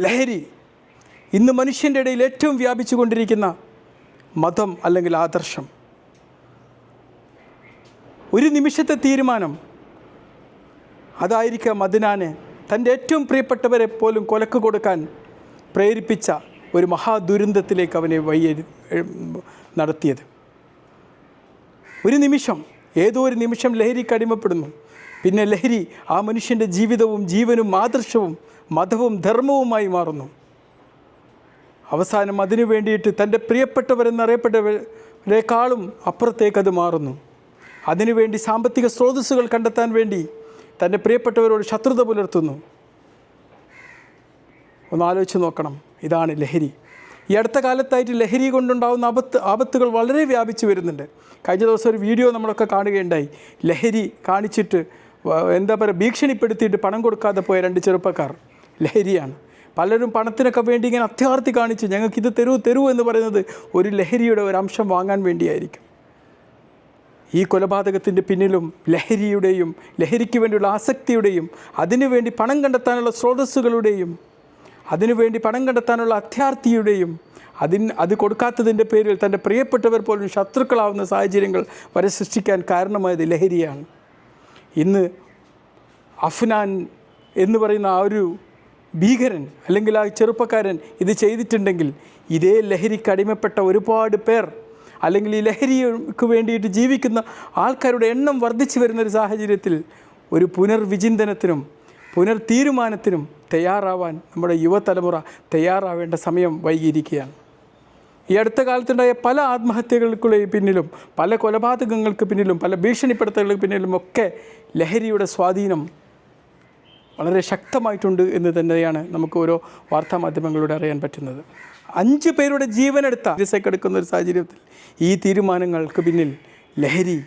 ലഹരി ഇന്ന് മനുഷ്യന്റെ ഇടയിൽ ഏറ്റവും വ്യാപിച്ചു കൊണ്ടിരിക്കുന്ന മതം അല്ലെങ്കിൽ ആദർശം. ഒരു നിമിഷത്തെ തീരുമാനം അതായിരിക്കാം മദിനാനെ തന്റെ ഏറ്റവും പ്രിയപ്പെട്ടവരെ പോലും കൊലക്ക് കൊടുക്കാൻ പ്രേരിപ്പിച്ച ഒരു മഹാദുരന്തത്തിലേക്ക് അവനെ വയ്യ നടത്തിയത്. ഒരു നിമിഷം ഏതോ ഒരു നിമിഷം ലഹരിക്ക് അടിമപ്പെടുന്നു. പിന്നെ ലഹരി ആ മനുഷ്യന്റെ ജീവിതവും ജീവനും ആദർശവും മതവും ധർമ്മവുമായി മാറുന്നു. അവസാനം അതിനു വേണ്ടിയിട്ട് തന്റെ പ്രിയപ്പെട്ടവരെന്നറിയപ്പെട്ടവരെക്കാളും അപ്പുറത്തേക്ക് അത് മാറുന്നു. അതിനുവേണ്ടി സാമ്പത്തിക സ്രോതസ്സുകൾ കണ്ടെത്താൻ വേണ്ടി തന്റെ പ്രിയപ്പെട്ടവരോട് ശത്രുത പുലർത്തുന്നു. ഒന്ന് ആലോചിച്ച് നോക്കണം. ഇതാണ് ലഹരി. ഈ അടുത്ത കാലത്തായിട്ട് ലഹരി കൊണ്ടുണ്ടാകുന്ന ആപത്ത് ആപത്തുകൾ വളരെ വ്യാപിച്ചു വരുന്നുണ്ട്. കഴിഞ്ഞ ദിവസം ഒരു വീഡിയോ നമ്മളൊക്കെ കാണുകയുണ്ടായി. ലഹരി കാണിച്ചിട്ട് എന്താ പറയുക ഭീഷണിപ്പെടുത്തിയിട്ട് പണം കൊടുക്കാതെ പോയ രണ്ട് ചെറുപ്പക്കാർ. ലഹരിയാണ്. പലരും പണത്തിനൊക്കെ വേണ്ടി ഇങ്ങനെ അത്യാർത്ഥി കാണിച്ച് ഞങ്ങൾക്ക് ഇത് തരൂ തരൂ എന്ന് പറയുന്നത് ഒരു ലഹരിയുടെ ഒരു അംശം വാങ്ങാൻ വേണ്ടിയായിരിക്കും. ഈ കൊലപാതകത്തിന്റെ പിന്നിലും ലഹരിയുടെയും ലഹരിക്ക് വേണ്ടിയുള്ള ആസക്തിയുടെയും അതിനുവേണ്ടി പണം കണ്ടെത്താനുള്ള സ്രോതസ്സുകളുടെയും അതിനുവേണ്ടി പണം കണ്ടെത്താനുള്ള അത്യാർത്ഥിയുടെയും അതിന് അത് കൊടുക്കാത്തതിന്റെ പേരിൽ തന്റെ പ്രിയപ്പെട്ടവർ പോലും ശത്രുക്കളാവുന്ന സാഹചര്യങ്ങൾ വരെ സൃഷ്ടിക്കാൻ കാരണമായത് ലഹരിയാണ്. ഇന്ന് അഫ്നാൻ എന്ന് പറയുന്ന ആ ഒരു ഭീകരൻ അല്ലെങ്കിൽ ആ ചെറുപ്പക്കാരൻ ഇത് ചെയ്തിട്ടുണ്ടെങ്കിൽ ഇതേ ലഹരിക്ക് അടിമപ്പെട്ട ഒരുപാട് പേർ അല്ലെങ്കിൽ ഈ ലഹരിക്ക് വേണ്ടിയിട്ട് ജീവിക്കുന്ന ആൾക്കാരുടെ എണ്ണം വർദ്ധിച്ചു വരുന്നൊരു സാഹചര്യത്തിൽ ഒരു പുനർവിചിന്തനത്തിനും പുനർതീരുമാനത്തിനും തയ്യാറാവാൻ നമ്മുടെ യുവതലമുറ തയ്യാറാവേണ്ട സമയം വൈകിയിരിക്കുകയാണ്. ഈ അടുത്ത കാലത്തുണ്ടായ പല ആത്മഹത്യകൾക്കുള്ള പിന്നിലും പല കൊലപാതകങ്ങൾക്ക് പിന്നിലും പല ഭീഷണിപ്പെടുത്തലുകൾക്ക് പിന്നിലും ഒക്കെ ലഹരിയുടെ സ്വാധീനം വളരെ ശക്തമായിട്ടുണ്ട് എന്ന് തന്നെയാണ് നമുക്ക് ഓരോ വാർത്താ മാധ്യമങ്ങളിലൂടെ അറിയാൻ പറ്റുന്നത്. അഞ്ച് പേരുടെ ജീവനെടുത്ത എടുക്കുന്ന ഒരു സാഹചര്യത്തിൽ ഈ തീരുമാനങ്ങൾക്ക് പിന്നിൽ ലഹരി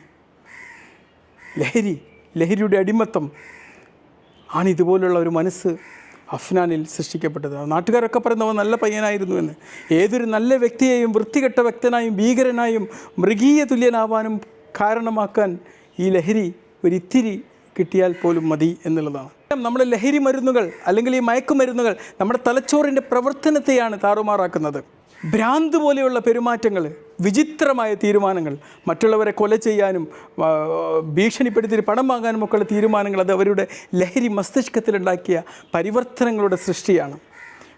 ലഹരി ലഹരിയുടെ അടിമത്തം ആണ് ഇതുപോലുള്ള ഒരു മനസ്സ് അഫ്നാനിൽ സൃഷ്ടിക്കപ്പെട്ടത്. നാട്ടുകാരൊക്കെ പറയുന്നവൻ നല്ല പയ്യനായിരുന്നു എന്ന്. ഏതൊരു നല്ല വ്യക്തിയെയും വൃത്തികെട്ട വ്യക്തനായും ഭീകരനായും മൃഗീയ തുല്യനാവാനും കാരണമാക്കാൻ ഈ ലഹരി ഒരിത്തിരി കിട്ടിയാൽ പോലും മതി എന്നുള്ളതാണ്. നമ്മുടെ ലഹരി മരുന്നുകൾ അല്ലെങ്കിൽ ഈ മയക്കുമരുന്നുകൾ നമ്മുടെ തലച്ചോറിന്റെ പ്രവർത്തനത്തെയാണ് താറുമാറാക്കുന്നത്. ഭ്രാന്ത് പോലെയുള്ള പെരുമാറ്റങ്ങൾ വിചിത്രമായ തീരുമാനങ്ങൾ മറ്റുള്ളവരെ കൊല ചെയ്യാനും ഭീഷണിപ്പെടുത്തി പണം വാങ്ങാനും ഒക്കെയുള്ള തീരുമാനങ്ങൾ അത് അവരുടെ ലഹരി മസ്തിഷ്കത്തിലുണ്ടാക്കിയ പരിവർത്തനങ്ങളുടെ സൃഷ്ടിയാണ്.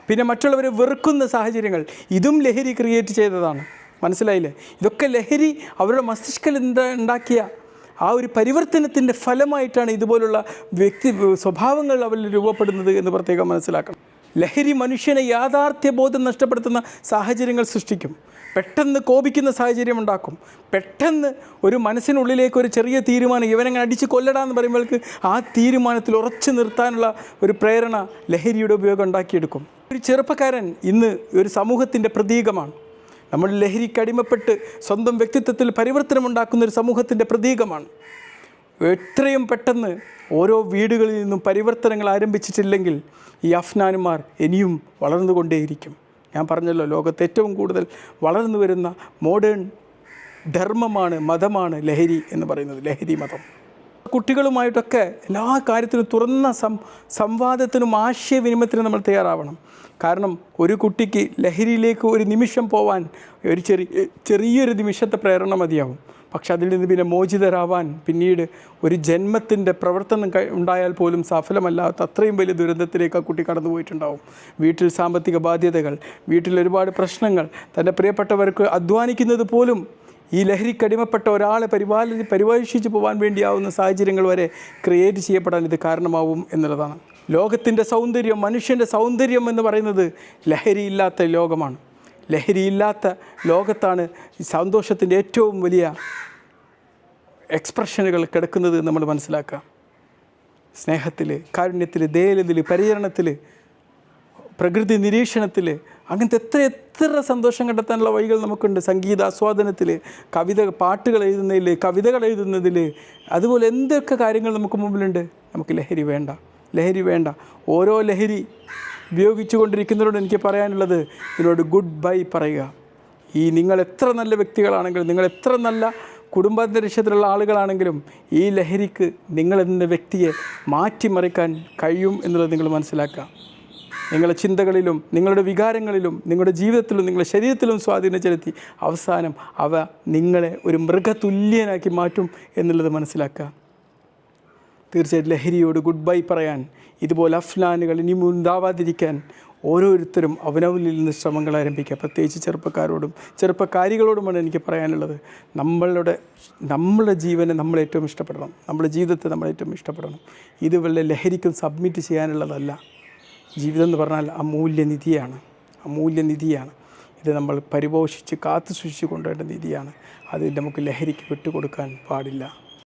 പിന്നെ മറ്റുള്ളവരെ വെറുക്കുന്ന സാഹചര്യങ്ങൾ ഇതും ലഹരി ക്രിയേറ്റ് ചെയ്തതാണ്. മനസ്സിലായില്ലേ? ഇതൊക്കെ ലഹരി അവരുടെ മസ്തിഷ്കത്തിൽ ഉണ്ടാ- ഉണ്ടാക്കിയ ആ ഒരു പരിവർത്തനത്തിന്റെ ഫലമായിട്ടാണ് ഇതുപോലുള്ള വ്യക്തി സ്വഭാവങ്ങൾ അവരിൽ രൂപപ്പെടുന്നത് എന്ന് പ്രത്യേകം മനസ്സിലാക്കണം. ലഹരി മനുഷ്യനെ യാഥാർത്ഥ്യ ബോധം നഷ്ടപ്പെടുത്തുന്ന സാഹചര്യങ്ങൾ സൃഷ്ടിക്കും. പെട്ടെന്ന് കോപിക്കുന്ന സാഹചര്യം ഉണ്ടാക്കും. പെട്ടെന്ന് ഒരു മനസ്സിനുള്ളിലേക്ക് ഒരു ചെറിയ തീരുമാനം ഇവനങ്ങനെ അടിച്ച് കൊല്ലടാന്ന് പറയുമ്പോഴേക്ക് ആ തീരുമാനത്തിൽ ഉറച്ചു നിർത്താനുള്ള ഒരു പ്രേരണ ലഹരിയുടെ ഉപയോഗം ഉണ്ടാക്കിയെടുക്കും. ഒരു ചെറുപ്പക്കാരൻ ഇന്ന് ഒരു സമൂഹത്തിന്റെ പ്രതീകമാണ്. നമ്മൾ ലഹരിക്ക് അടിമപ്പെട്ട് സ്വന്തം വ്യക്തിത്വത്തിൽ പരിവർത്തനമുണ്ടാക്കുന്ന ഒരു സമൂഹത്തിന്റെ പ്രതീകമാണ്. എത്രയും പെട്ടെന്ന് ഓരോ വീടുകളിൽ നിന്നും പരിവർത്തനങ്ങൾ ആരംഭിച്ചിട്ടില്ലെങ്കിൽ ഈ അഫ്നാനുമാർ ഇനിയും വളർന്നുകൊണ്ടേയിരിക്കും. ഞാൻ പറഞ്ഞല്ലോ ലോകത്ത് ഏറ്റവും കൂടുതൽ വളർന്നു വരുന്ന മോഡേൺ ധർമ്മമാണ് മതമാണ് ലഹരി എന്ന് പറയുന്നത് ലഹരി മതം. കുട്ടികളുമായിട്ടൊക്കെ എല്ലാ കാര്യത്തിനും തുറന്ന സം സംവാദത്തിനും ആശയവിനിമയത്തിനും നമ്മൾ തയ്യാറാവണം. കാരണം ഒരു കുട്ടിക്ക് ലഹരിയിലേക്ക് ഒരു നിമിഷം പോവാൻ ഒരു ചെറിയ ചെറിയൊരു നിമിഷത്തെ പ്രേരണ മതിയാവും. പക്ഷെ അതിൽ നിന്ന് പിന്നെ മോചിതരാവാൻ പിന്നീട് ഒരു ജന്മത്തിന്റെ പ്രവർത്തനം ഉണ്ടായാൽ പോലും സഫലമല്ലാത്ത അത്രയും വലിയ ദുരന്തത്തിലേക്ക് ആ കുട്ടി കടന്നു പോയിട്ടുണ്ടാവും. വീട്ടിൽ സാമ്പത്തിക ബാധ്യതകൾ വീട്ടിൽ ഒരുപാട് പ്രശ്നങ്ങൾ തന്റെ പ്രിയപ്പെട്ടവർക്ക് അധ്വാനിക്കുന്നത് പോലും ഈ ലഹരിക്കടിമപ്പെട്ട ഒരാളെ പരിപാലി പരിപോഷിച്ച് പോകാൻ വേണ്ടിയാവുന്ന സാഹചര്യങ്ങൾ വരെ ക്രിയേറ്റ് ചെയ്യപ്പെടാൻ ഇത് കാരണമാവും എന്നുള്ളതാണ്. ലോകത്തിന്റെ സൗന്ദര്യം മനുഷ്യന്റെ സൗന്ദര്യം എന്ന് പറയുന്നത് ലഹരിയില്ലാത്ത ലോകമാണ്. ലഹരിയില്ലാത്ത ലോകത്താണ് സന്തോഷത്തിന്റെ ഏറ്റവും വലിയ എക്സ്പ്രഷനുകൾ കിടക്കുന്നത് നമ്മൾ മനസ്സിലാക്കാം. സ്നേഹത്തിൽ കാരുണ്യത്തിൽ ദയലതിൽ പരിചരണത്തിൽ പ്രകൃതി നിരീക്ഷണത്തിൽ അങ്ങനത്തെ എത്ര എത്ര സന്തോഷം കണ്ടെത്താനുള്ള വഴികൾ നമുക്കുണ്ട്. സംഗീത ആസ്വാദനത്തിൽ കവിത പാട്ടുകൾ എഴുതുന്നതിൽ കവിതകൾ എഴുതുന്നതിൽ അതുപോലെ എന്തൊക്കെ കാര്യങ്ങൾ നമുക്ക് മുമ്പിലുണ്ട്. നമുക്ക് ലഹരി വേണ്ട ലഹരി വേണ്ട. ഓരോ ലഹരി ഉപയോഗിച്ചു കൊണ്ടിരിക്കുന്നവരോട് എനിക്ക് പറയാനുള്ളത് ഇതിനോട് ഗുഡ് ബൈ പറയുക. ഈ നിങ്ങൾ എത്ര നല്ല വ്യക്തികളാണെങ്കിലും നിങ്ങൾ എത്ര നല്ല കുടുംബാന്തരീക്ഷത്തിലുള്ള ആളുകളാണെങ്കിലും ഈ ലഹരിക്ക് നിങ്ങൾ എന്ന വ്യക്തിയെ മാറ്റിമറിക്കാൻ കഴിയും എന്നുള്ളത് നിങ്ങൾ മനസ്സിലാക്കുക. നിങ്ങളുടെ ചിന്തകളിലും നിങ്ങളുടെ വികാരങ്ങളിലും നിങ്ങളുടെ ജീവിതത്തിലും നിങ്ങളുടെ ശരീരത്തിലും സ്വാധീനം ചെലുത്തി അവസാനം അവ നിങ്ങളെ ഒരു മൃഗതുല്യനാക്കി മാറ്റും എന്നുള്ളത് മനസ്സിലാക്കുക. തീർച്ചയായിട്ടും ലഹരിയോട് ഗുഡ് ബൈ പറയാൻ ഇതുപോലെ അഫ്ലാനുകൾ ഇനി ഉണ്ടാവാതിരിക്കാൻ ഓരോരുത്തരും അവനവനിൽ നിന്ന് ശ്രമങ്ങൾ ആരംഭിക്കുക. പ്രത്യേകിച്ച് ചെറുപ്പക്കാരോടും ചെറുപ്പക്കാരികളോടുമാണ് എനിക്ക് പറയാനുള്ളത്. നമ്മളുടെ നമ്മളുടെ ജീവനെ നമ്മൾ ഏറ്റവും ഇഷ്ടപ്പെടണം. നമ്മുടെ ജീവിതത്തെ നമ്മൾ ഏറ്റവും ഇഷ്ടപ്പെടണം. ഇത് വല്ല ലഹരിക്കും സബ്മിറ്റ് ചെയ്യാനുള്ളതല്ല. ജീവിതം എന്ന് പറഞ്ഞാൽ അമൂല്യനിധിയാണ്. അമൂല്യനിധിയാണ്. ഇത് നമ്മൾ പരിപോഷിച്ച് കാത്തു സൂക്ഷിച്ച് കൊണ്ടുവരേണ്ട നിധിയാണ്. അത് നമുക്ക് ലഹരിക്ക് വിട്ടുകൊടുക്കാൻ പാടില്ല.